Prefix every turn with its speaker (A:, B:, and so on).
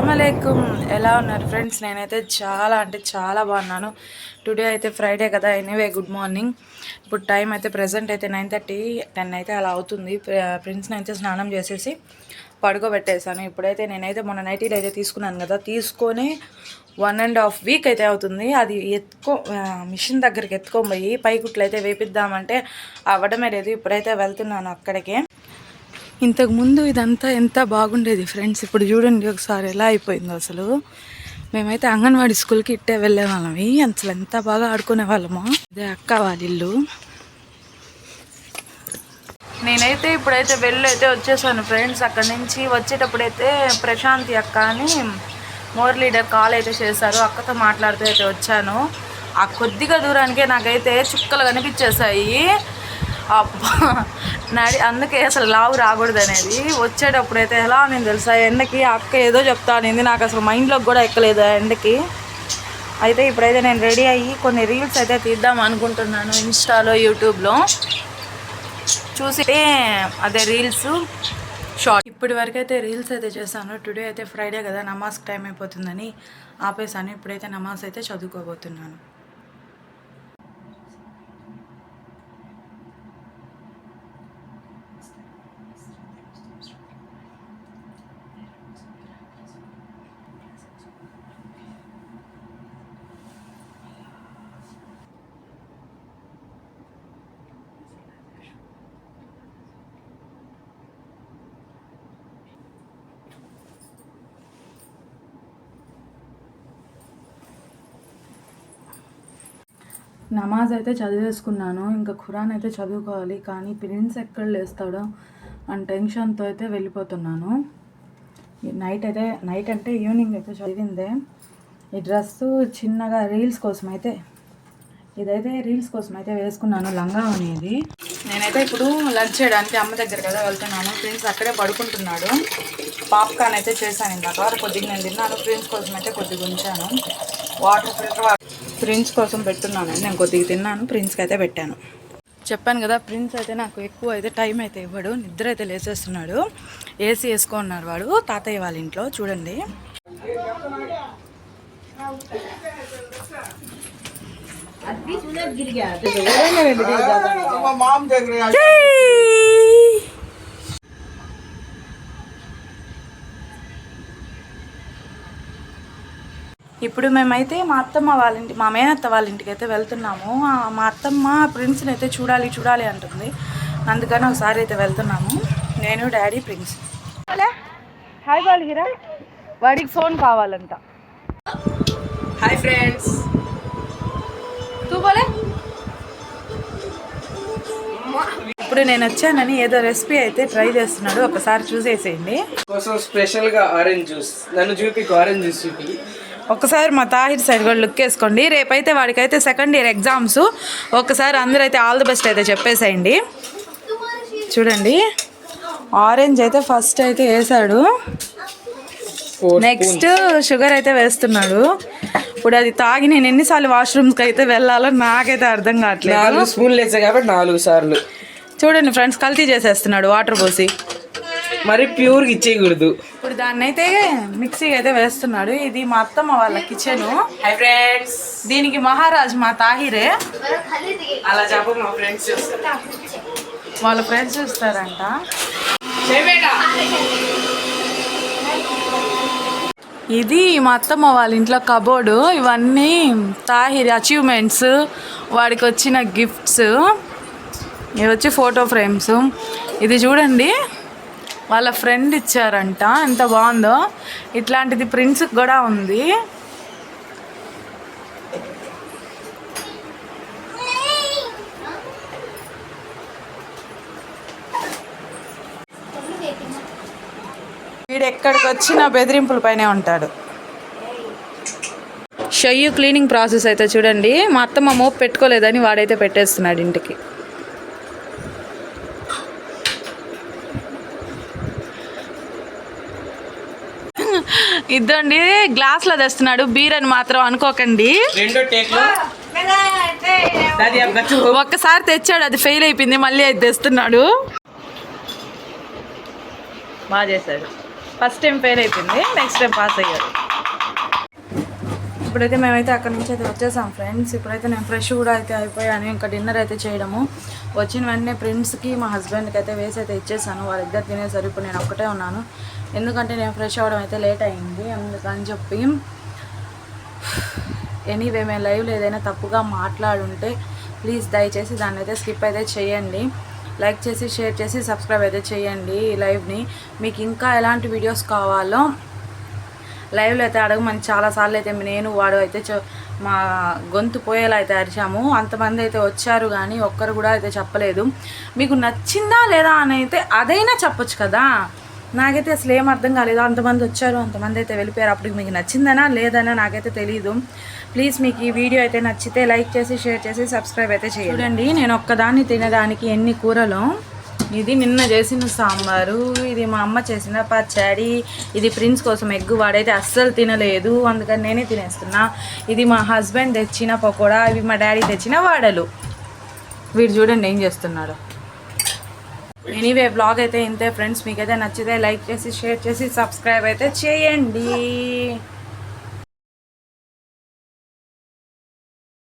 A: అస్సలం ఎలా ఉన్నారు ఫ్రెండ్స్? నేనైతే చాలా అంటే చాలా బాగున్నాను. టుడే అయితే ఫ్రైడే కదా. ఎనీవే గుడ్ మార్నింగ్ ఇప్పుడు టైం అయితే ప్రజెంట్ అయితే నైన్ థర్టీ టెన్ అయితే అలా అవుతుంది. ప్రిన్స్ని అయితే స్నానం చేసేసి పడుకోబెట్టేశాను. ఇప్పుడైతే నేనైతే మొన్న నైటీలు అయితే తీసుకున్నాను కదా. తీసుకొని వన్ అండ్ హాఫ్ వీక్ అయితే అవుతుంది. అది ఎత్తుకో మిషన్ దగ్గరికి ఎత్తుకొని పోయి పైకుట్లు అయితే వేపిద్దామంటే అవ్వడమే లేదు. ఇప్పుడైతే వెళ్తున్నాను అక్కడికే. ఇంతకు ముందు ఇదంతా ఎంత బాగుండేది ఫ్రెండ్స్. ఇప్పుడు చూడండి ఒకసారి ఎలా అయిపోయిందో అసలు. మేమైతే అంగన్వాడీ స్కూల్కి ఇట్టే వెళ్ళేవాళ్ళమి. అసలు ఎంత బాగా ఆడుకునే వాళ్ళము అదే అక్క వాళ్ళ ఇల్లు. నేనైతే ఇప్పుడైతే వెళ్ళైతే వచ్చేసాను ఫ్రెండ్స్. అక్కడ నుంచి వచ్చేటప్పుడైతే ప్రశాంతి అక్క అని మోర్ లీడర్ కాల్ అయితే చేశారు. అక్కతో మాట్లాడుతూ అయితే వచ్చాను. ఆ కొద్దిగా దూరానికే నాకైతే చుక్కలు కనిపించేసాయి అబ్బా! నడి అందుకే అసలు లావు రాకూడదు అనేది. వచ్చేటప్పుడు అయితే ఎలా నేను తెలుసా ఎండకి అక్క ఏదో చెప్తా అనేది. నాకు అసలు మైండ్లోకి కూడా ఎక్కలేదు ఆ ఎండకి. అయితే ఇప్పుడైతే నేను రెడీ అయ్యి కొన్ని రీల్స్ అయితే తీద్దాం అనుకుంటున్నాను ఇన్స్టాలో యూట్యూబ్లో. చూసి అదే రీల్స్ షార్ట్. ఇప్పటి వరకు అయితే రీల్స్ అయితే చేశాను. టుడే అయితే ఫ్రైడే కదా నమాజ్ టైం అయిపోతుందని ఆపేసాను ఇప్పుడైతే నమాజ్ అయితే చదువుకోబోతున్నాను. నమాజ్ అయితే చదివేసుకున్నాను ఇంకా ఖురాన్ అయితే చదువుకోవాలి కానీ ప్రిన్స్ ఎక్కడ లేస్తాడో అని టెన్షన్తో అయితే వెళ్ళిపోతున్నాను. నైట్ అయితే నైట్ అంటే ఈవినింగ్ అయితే చదివిందే. ఈ డ్రెస్ చిన్నగా రీల్స్ కోసం అయితే ఇదైతే రీల్స్ కోసం అయితే వేసుకున్నాను లంగా అనేది. నేనైతే ఇప్పుడు లంచ్ చేయడానికి అమ్మ దగ్గర కదా వెళ్తున్నాను. ప్రిన్స్ అక్కడే పడుకుంటున్నాడు. పాప్కార్న్ అయితే చేశాను ఇందాక. కొద్దిగా నేను తిన్నాను. ప్రిన్స్ కోసం అయితే కొద్దిగా ఉంచాను. వాటర్ ఫిల్టర్ ప్రిన్స్ కోసం పెట్టున్నాను నేను కొద్దిగా తిన్నాను ప్రిన్స్కి అయితే పెట్టాను. చెప్పాను కదా ప్రిన్స్ అయితే నాకు ఎక్కువ అయితే టైం అయితే ఇవ్వడు నిద్ర అయితే లేచేస్తున్నాడు ఏసీ వేసుకున్నాడు వాడు తాతయ్య వాళ్ళ ఇంట్లో చూడండి. ఇప్పుడు మేమైతే మా అత్తమ్మ వాళ్ళ ఇంటి మా మేనత్త వాళ్ళ ఇంటికి అయితే వెళ్తున్నాము మా అత్తమ్మ ప్రిన్స్ని అయితే చూడాలి చూడాలి అంటుంది. అందుకని ఒకసారి అయితే వెళ్తున్నాము. నేను డాడీ ప్రిన్స్. హాయ్ బాల్ హీరా. వాడికి ఫోన్ కావాలంట.
B: Hi friends.
A: తూ బోలే. ఇప్పుడు నేను వచ్చానని ఏదో రెసిపీ అయితే ట్రై చేస్తున్నాడు. ఒకసారి చూసేసేయండి.
B: కోసం స్పెషల్గా ఆరెంజ్ జ్యూస్ నన్ను చూపి ఆరెంజ్ జ్యూస్ చూపి.
A: ఒకసారి మా తాహిర్ సైడ్ కూడా లుక్ వేసుకోండి. రేపైతే వాడికైతే సెకండ్ ఇయర్ ఎగ్జామ్స్ ఒకసారి అందరూ అయితే ఆల్ ది బెస్ట్ అయితే చెప్పేసేయండి. చూడండి. ఆరెంజ్ అయితే ఫస్ట్ అయితే వేసాడు నెక్స్ట్ షుగర్ అయితే వేస్తున్నాడు. ఇప్పుడు అది తాగి నేను ఎన్నిసార్లు వాష్రూమ్స్కి అయితే వెళ్ళాలో నాకైతే అర్థం కావట్లేదు.
B: నాలుగు స్పూన్లు కాబట్టి నాలుగు సార్లు.
A: చూడండి ఫ్రెండ్స్ కల్తీ చేసేస్తున్నాడు వాటర్ పోసి.
B: మరి ప్యూర్ ఇచ్చేయకూడదు.
A: ఇప్పుడు దాన్ని అయితే మిక్సీ అయితే వేస్తున్నాడు. ఇది మా అత్తమ్మ వాళ్ళ కిచెన్.
B: హాయ్ ఫ్రెండ్స్
A: దీనికి మహారాజ్ మా తాహిరే.
B: అలా చెప్పు మా ఫ్రెండ్స్
A: వాళ్ళ ఫ్రెండ్స్ చూస్తారంట. ఇది మా అత్తమ్మ వాళ్ళ ఇంట్లో కబోర్డు ఇవన్నీ తాహిర్ అచీవ్మెంట్స్ వాడికి వచ్చిన గిఫ్ట్స్ ఇవి వచ్చి ఫోటో ఫ్రేమ్స్ ఇది చూడండి. వాళ్ళ ఫ్రెండ్ ఇచ్చారంట. ఎంత బాగుందో. ఇట్లాంటిది ప్రిన్స్కి కూడా ఉంది. వీడు ఎక్కడికి వచ్చినా బెదిరింపుల పైనే ఉంటాడు. షయ్యు క్లీనింగ్ ప్రాసెస్ అయితే చూడండి. మా అత్తమ్మ మోపు పెట్టుకోలేదని వాడైతే పెట్టేస్తున్నాడు ఇంటికి. ఇద్దండి గ్లాస్లో తెస్తున్నాడు బీర్ అని మాత్రం అనుకోకండి. ఒక్కసారి తెచ్చాడు అది ఫెయిల్ అయిపోయింది మళ్ళీ అది తెస్తున్నాడు. బాగా చేశాడు. ఫస్ట్ టైం ఫెయిల్ అయిపోయింది నెక్స్ట్ టైం పాస్ అయ్యారు ఇప్పుడైతే మేమైతే అక్కడ నుంచి అయితే వచ్చేసాం ఫ్రెండ్స్. ఇప్పుడైతే నేను ఫ్రెష్ కూడా అయితే అయిపోయాను ఇంకా డిన్నర్ అయితే చేయడము. వచ్చిన వెంటనే ఫ్రెండ్స్కి మా హస్బెండ్కి అయితే వేసి అయితే ఇచ్చేసాను. వాళ్ళిద్దరు తినేసరి ఇప్పుడు నేను ఒక్కటే ఉన్నాను. ఎందుకంటే నేను ఫ్రెష్ అవ్వడం అయితే లేట్ అయింది. అందుకని చెప్పి ఎనీవే మేము లైవ్లో ఏదైనా తప్పుగా మాట్లాడుంటే ప్లీజ్ దయచేసి దాన్ని అయితే స్కిప్ అయితే చేయండి. లైక్ చేసి షేర్ చేసి సబ్స్క్రైబ్ అయితే చేయండి ఈ లైవ్ని. మీకు ఇంకా ఎలాంటి వీడియోస్ కావాలో లైవ్లో అయితే అడగమని చాలాసార్లు అయితే నేను వాడు అయితే మా గొంతు పోయేలా అయితే అరిచాము. అంతమంది అయితే వచ్చారు కానీ ఒక్కరు కూడా అయితే చెప్పలేదు. మీకు నచ్చిందా లేదా అని అయితే అదైనా చెప్పొచ్చు కదా. నాకైతే అసలు ఏం అర్థం కాలేదు. అంతమంది వచ్చారు అంతమంది అయితే వెళ్ళిపోయారు. అప్పుడు మీకు నచ్చిందనా లేదనా నాకైతే తెలియదు ప్లీజ్ మీకు ఈ వీడియో అయితే నచ్చితే లైక్ చేసి షేర్ చేసి సబ్స్క్రైబ్ అయితే చేయండి. చూడండి నేను ఒక్కదాన్ని తినడానికి ఎన్ని కూరలు ఇది నిన్న చేసిన సాంబారు ఇది మా అమ్మ చేసిన పచ్చడి ఇది ప్రిన్స్ కోసం ఎగ్గు వాడైతే అస్సలు తినలేదు అందుకని నేనే తినేస్తున్నా. ఇది మా హస్బెండ్ తెచ్చిన పకోడా ఇవి మా డాడీ తెచ్చిన వాడలు. వీడు చూడండి ఏం చేస్తున్నాడు. ఎనీవే బ్లాగ్ అయితే ఇంతే ఫ్రెండ్స్ మీకైతే నచ్చితే లైక్ చేసి షేర్ చేసి సబ్స్క్రైబ్ అయితే చేయండి.